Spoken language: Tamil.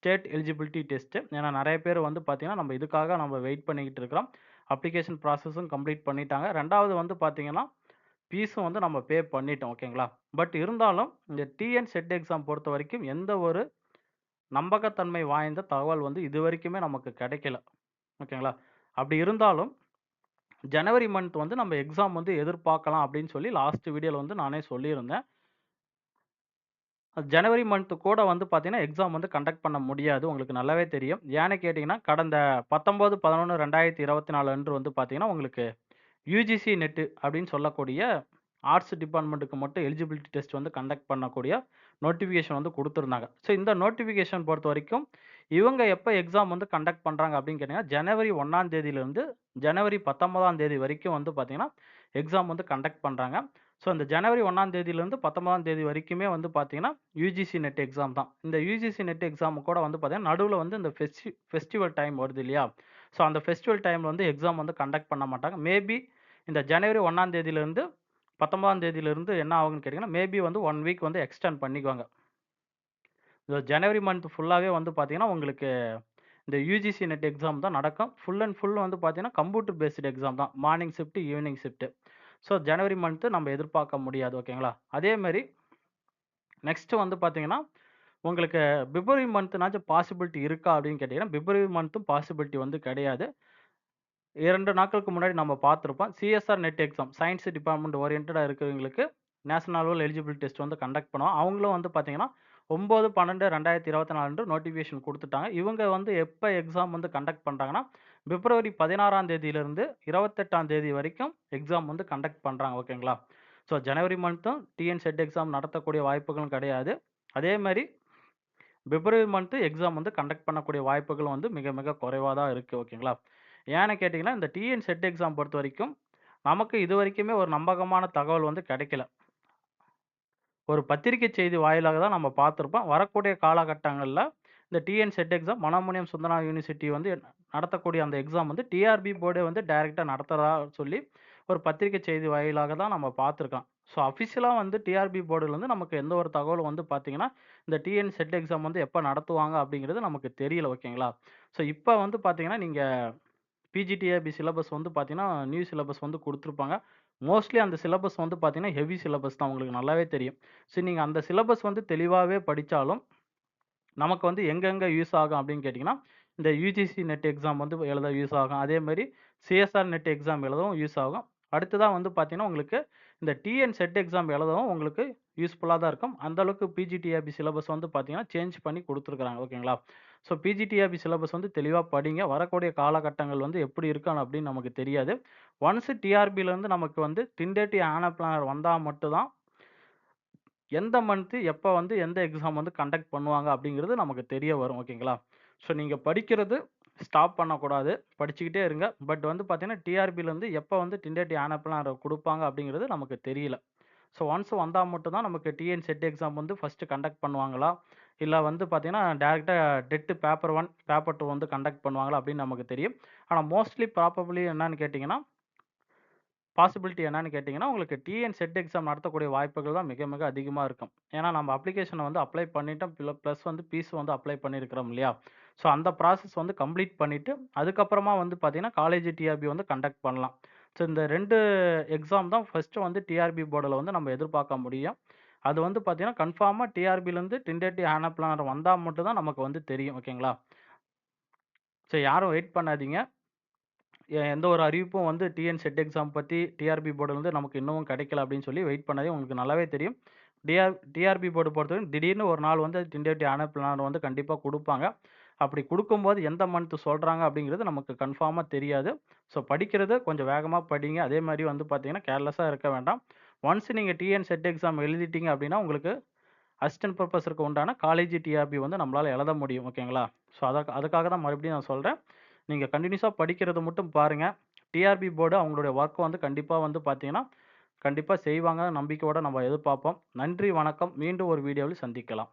State eligibility test. ஏன்னா நிறைய பேர் வந்து பார்த்தீங்கன்னா, நம்ம இதுக்காக நம்ம வெயிட் பண்ணிக்கிட்டு இருக்கிறோம். அப்ளிகேஷன் ப்ராசஸும் கம்ப்ளீட் பண்ணிட்டாங்க. ரெண்டாவது வந்து பார்த்தீங்கன்னா, ஃபீஸும் வந்து நம்ம பே பண்ணிட்டோம் ஓகேங்களா? பட் இருந்தாலும் இந்த டிஎன் செட் எக்ஸாம் பொறுத்த வரைக்கும் எந்த ஒரு நம்பகத்தன்மை வாய்ந்த தகவல் வந்து இது வரைக்குமே நமக்கு கிடைக்கல. ஓகேங்களா? அப்படி இருந்தாலும் ஜனவரி மந்த் வந்து நம்ம எக்ஸாம் வந்து எதிர்பார்க்கலாம் அப்படின்னு சொல்லி லாஸ்ட் வீடியோவில் வந்து நானே சொல்லியிருந்தேன். ஜனவரி மந்த் கூட வந்து பார்த்தீங்கன்னா, எக்ஸாம் வந்து கண்டக்ட் பண்ண முடியாது. உங்களுக்கு நல்லாவே தெரியும். ஏன்னு கேட்டிங்கன்னா கடந்த 19, 11, 2024 அன்று வந்து பார்த்தீங்கன்னா, உங்களுக்கு யூஜிசி நெட்டு அப்படின்னு சொல்லக்கூடிய ஆர்ட்ஸ் டிபார்ட்மெண்ட்டுக்கு மட்டும் எலிஜிபிலிட்டி டெஸ்ட் வந்து கண்டக்ட் பண்ணக்கூடிய நோட்டிஃபிகேஷன் வந்து கொடுத்துருந்தாங்க ஸோ இந்த நோட்டிஃபிகேஷன் பொறுத்த வரைக்கும் இவங்க எப்போ எக்ஸாம் வந்து கண்டக்ட் பண்ணுறாங்க அப்படின்னு கேட்டிங்கன்னா ஜனவரி ஒன்றாம் தேதியிலேருந்து ஜனவரி 19ஆம் தேதி வரைக்கும் வந்து பார்த்திங்கன்னா எக்ஸாம் வந்து கண்டக்ட் பண்ணுறாங்க ஸோ இந்த ஜனவரி ஒன்றாம் தேதியிலேருந்து பத்தொன்பதாம் தேதி வரைக்குமே வந்து பார்த்தீங்கன்னா, யுஜிசி நெட் எக்ஸாம் தான். இந்த யுஜிசி நெட் எக்ஸாம் கூட வந்து பார்த்தீங்கன்னா, நடுவில் வந்து இந்த ஃபெஸ்டி ஃபெஸ்டிவல் டைம் வருது இல்லையா? ஸோ அந்த ஃபெஸ்டிவல் டைமில் வந்து எக்ஸாம் வந்து கண்டக்ட் பண்ண மாட்டாங்க. மேபி இந்த ஜனவரி ஒன்றாம் தேதியிலேருந்து பத்தொன்பதாம் தேதியிலேருந்து என்ன ஆகும்னு கேட்டீங்கன்னா, மேபி வந்து ஒன் வீக் வந்து எக்ஸ்டெண்ட் பண்ணிக்குவாங்க. இந்த ஜனவரி மந்த் ஃபுல்லாகவே வந்து பார்த்தீங்கன்னா, உங்களுக்கு இந்த யூஜிசி நெட் எக்ஸாம் தான் நடக்கும். ஃபுல் அண்ட் ஃபுல் வந்து பார்த்தீங்கன்னா, கம்ப்யூட்டர் பேஸ்டு எக்ஸாம் தான். Morning shift, evening shift so ஜனவரி மந்த்து நம்ம எதிர்பார்க்க முடியாது ஓகேங்களா? அதேமாரி நெக்ஸ்ட்டு நெக்ஸ்ட் வந்து பார்த்தீங்கன்னா, உங்களுக்கு பிப்ரவரி மந்த்னாச்சும் பாசிபிலிட்டி இருக்கா அப்படின்னு கேட்டிங்கன்னா பிப்ரவரி மந்த்தும் பாசிபிலிட்டி வந்து கிடையாது. இரண்டு நாட்களுக்கு முன்னாடி நம்ம பார்த்துருப்போம் CSIR NET exam science department ஓரியன்டாக இருக்கிறவங்களுக்கு நேஷனல் லெவல் எலிஜிபிலிட்டி டெஸ்ட் வந்து கண்டக்ட் பண்ணுவோம். அவங்களும் வந்து பார்த்தீங்கன்னா, ஒம்பது பன்னெண்டு ரெண்டாயிரத்தி இருபத்தி நாலு நோட்டிஃபிகேஷன் கொடுத்துட்டாங்க இவங்க வந்து எப்போ எக்ஸாம் வந்து கண்டக்ட் பண்ணுறாங்கன்னா பிப்ரவரி 16ஆம் தேதியிலிருந்து 28ஆம் தேதி வரைக்கும் எக்ஸாம் வந்து கண்டக்ட் பண்ணுறாங்க ஓகேங்களா? ஸோ ஜனவரி மந்த்தும் டிஎன் செட் எக்ஸாம் நடத்தக்கூடிய வாய்ப்புகளும் கிடையாது. அதே மாதிரி பிப்ரவரி மந்த்து எக்ஸாம் வந்து கண்டக்ட் பண்ணக்கூடிய வாய்ப்புகள் வந்து மிக மிக குறைவாக தான் இருக்குது ஓகேங்களா? ஏன்னு கேட்டிங்கன்னா இந்த டிஎன் செட் எக்ஸாம் பொறுத்த வரைக்கும் நமக்கு இது வரைக்குமே ஒரு நம்பகமான தகவல் வந்து கிடைக்கல. ஒரு பத்திரிக்கை செய்தி வாயிலாக தான் நம்ம பார்த்துருப்போம் வரக்கூடிய காலகட்டங்களில் இந்த TN SET exam Manonmaniam Sundara university வந்து நடத்தக்கூடிய அந்த எக்ஸாம் வந்து டிஆர்பி போர்டே வந்து டைரெக்டாக நடத்துகிறதா சொல்லி ஒரு பத்திரிக்கை செய்தி வாயிலாக தான் நம்ம பார்த்துருக்கோம் ஸோ அஃபிஷியலாக வந்து டிஆர்பி போர்டுலேருந்து நமக்கு எந்த ஒரு தகவலும் வந்து பார்த்தீங்கன்னா, இந்த டிஎன் செட் எக்ஸாம் வந்து எப்போ நடத்துவாங்க அப்படிங்கிறது நமக்கு தெரியல ஓகேங்களா? ஸோ இப்போ வந்து பார்த்தீங்கன்னா, நீங்கள் பிஜிடிஏபி சிலபஸ் வந்து பார்த்தீங்கன்னா, நியூ சிலபஸ் வந்து கொடுத்துருப்பாங்க மோஸ்ட்லி அந்த சிலபஸ் வந்து பார்த்தீங்கன்னா, ஹெவி சிலபஸ் தான் உங்களுக்கு நல்லாவே தெரியும். ஸோ நீங்கள் அந்த சிலபஸ் வந்து தெளிவாகவே படித்தாலும் நமக்கு வந்து எங்கெங்கே யூஸ் ஆகும் அப்படின்னு கேட்டிங்கன்னா இந்த யூஜிசி நெட் எக்ஸாம் வந்து எழுத யூஸ் ஆகும். அதே சிஎஸ்ஆர் நெட் எக்ஸாம் எழுதவும் யூஸ் ஆகும். அடுத்ததாக வந்து பார்த்தீங்கன்னா, உங்களுக்கு இந்த டிஎன் செட் எக்ஸாம் எழுதவும் உங்களுக்கு யூஸ்ஃபுல்லாக தான் இருக்கும். அந்த அளவுக்கு சிலபஸ் வந்து பார்த்தீங்கன்னா, சேஞ்ச் பண்ணி கொடுத்துருக்குறாங்க ஓகேங்களா? ஸோ பிஜிடிஆபி சிலபஸ் வந்து தெளிவாக படிங்க. வரக்கூடிய காலகட்டங்கள் வந்து எப்படி இருக்கணும் அப்படின்னு நமக்கு தெரியாது. ஒன்ஸ் டிஆர்பியிலேருந்து நமக்கு வந்து டென்டேட்டிவ் ஆன பிளானர் வந்தால் மட்டும்தான் எந்த மந்த்து எப்போ வந்து எந்த எக்ஸாம் வந்து கண்டக்ட் பண்ணுவாங்க அப்படிங்கிறது நமக்கு தெரிய வரும் ஓகேங்களா? ஸோ நீங்கள் படிக்கிறது ஸ்டாப் பண்ணக்கூடாது. படிச்சுக்கிட்டே இருங்க. பட் வந்து பார்த்தீங்கன்னா, டிஆர்பிலேருந்து எப்போ வந்து டென்டேட்டிவ் ஆனப்பெல்லாம் கொடுப்பாங்க அப்படிங்கிறது நமக்கு தெரியல. ஸோ ஒன்ஸ் வந்தால் மட்டும் தான் நமக்கு டிஎன் செட் எக்ஸாம் வந்து ஃபஸ்ட்டு கண்டக்ட் பண்ணுவாங்களா? இல்லை வந்து பார்த்தீங்கன்னா, டேரெக்டாக TET paper one paper two வந்து கண்டக்ட் பண்ணுவாங்களா அப்படின்னு நமக்கு தெரியும். ஆனால் மோஸ்ட்லி ப்ராபப்ளி என்னன்னு கேட்டிங்கன்னா பாசிபிலிட்டி என்னன்னு கேட்டிங்கன்னா உங்களுக்கு டிஎன் செட் எக்ஸாம் நடத்தக்கூடிய வாய்ப்புகள் தான் மிக மிக அதிகமாக இருக்கும். ஏன்னா நம்ம அப்ளிகேஷனை வந்து அப்ளை பண்ணிட்டோம். ப்ளஸ் வந்து பீஸ் வந்து அப்ளை பண்ணியிருக்கிறோம் இல்லையா? ஸோ அந்த ப்ராசஸ் வந்து கம்ப்ளீட் பண்ணிவிட்டு அதுக்கப்புறமா வந்து பார்த்தீங்கன்னா, காலேஜ் டிஆர்பி வந்து கண்டக்ட் பண்ணலாம். ஸோ இந்த ரெண்டு எக்ஸாம் தான் ஃபஸ்ட்டு வந்து டிஆர்பி போர்டில் வந்து நம்ம எதிர்பார்க்க முடியும். அது வந்து பார்த்தீங்கன்னா, கன்ஃபார்மாக டிஆர்பிலேருந்து டிண்டேட்டி ஆனுவல் பிளானர் வந்தால் மட்டும்தான் நமக்கு வந்து தெரியும் ஓகேங்களா? ஸோ யாரும் வெயிட் பண்ணாதீங்க. எந்த ஒரு அறிவிப்பும் வந்து டிஎன் செட் எக்ஸாம் பற்றி டிஆர்பி போர்டுலேருந்து நமக்கு இன்னமும் கிடைக்கல அப்படின்னு சொல்லி வெயிட் பண்ணதே உங்களுக்கு நல்லாவே தெரியும். டிஆர் டிஆர்பி போர்டு பொறுத்தவரைக்கும் திடீர்னு ஒரு நாள் வந்து டிண்டேட்டி ஆனுவல் வந்து கண்டிப்பாக கொடுப்பாங்க அப்படி கொடுக்கும்போது எந்த மந்த் சொல்கிறாங்க அப்படிங்கிறது நமக்கு கன்ஃபார்மாக தெரியாது. ஸோ படிக்கிறது கொஞ்சம் வேகமாக படிங்க. அதே மாதிரி வந்து பார்த்தீங்கன்னா, கேர்லெஸ்ஸாக இருக்க வேண்டாம். ஒன்ஸ் நீங்கள் டிஎன் செட் எக்ஸாம் எழுதிட்டீங்க அப்படின்னா, உங்களுக்கு அசிஸ்டன்ட் ப்ரொஃபஸருக்கு உண்டான காலேஜ் டிஆர்பி வந்து நம்மளால் எழுத முடியும் ஓகேங்களா? ஸோ அதை அதுக்காக தான் மறுபடியும் நான் சொல்கிறேன் நீங்க கண்டினியூஸாக படிக்கிறத மட்டும் பாருங்க. டிஆர்பி போர்டு அவங்களுடைய ஒர்க்கை வந்து கண்டிப்பாக வந்து பார்த்தீங்கன்னா, கண்டிப்பாக செய்வாங்க நம்பிக்கையோட நம்ம எதிர்பார்ப்போம். நன்றி, வணக்கம். மீண்டும் ஒரு வீடியோவில் சந்திக்கலாம்.